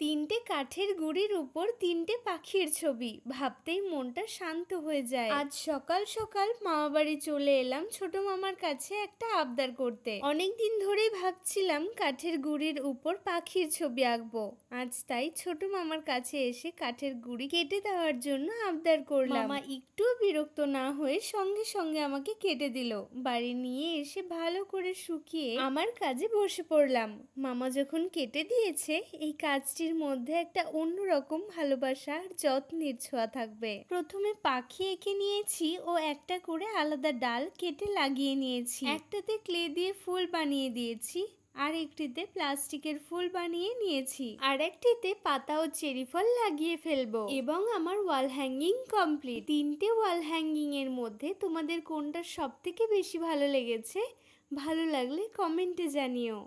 তিনটে কাঠের গুড়ির উপর তিনটে পাখির ছবি। ভাবতেই মনটা শান্ত হয়ে যায়। আজ সকাল সকাল মামা বাড়ি চলে এলাম ছোট মামার কাছে একটা আবদার করতে। অনেক দিন ধরেই ভাবছিলাম কাঠের গুড়ির উপর পাখির ছবি আঁকবো। আজ তাই ছোট মামার কাছে এসে কাঠের গুড়ি কেটে দেওয়ার জন্য আবদার করলাম। মামা একটুও বিরক্ত না হয়ে সঙ্গে সঙ্গে আমাকে কেটে দিল। বাড়ি নিয়ে এসে ভালো করে শুকিয়ে আমার কাজে বসে পড়লাম। মামা যখন কেটে দিয়েছে, এই কাজটির মধ্যে একটা অন্যরকম ভালোবাসা আর যত্নের ছোঁয়া থাকবে। প্রথমে পাখি এঁকে নিয়েছি ও একটা করে আলাদা ডাল কেটে লাগিয়ে নিয়েছি। একটাতে ক্লে দিয়ে ফুল বানিয়ে দিয়েছি, আর একটিতে প্লাস্টিকের ফুল বানিয়ে নিয়েছি। আর একটিতে পাতা ও চেরি ফল লাগিয়ে ফেলব। এবং আমার ওয়াল হ্যাঙ্গিং কমপ্লিট। তিনটে ওয়াল হ্যাঙ্গিং এর মধ্যে তোমাদের কোনটা সব থেকে বেশি ভালো লেগেছে, ভালো লাগলে কমেন্টে জানিও।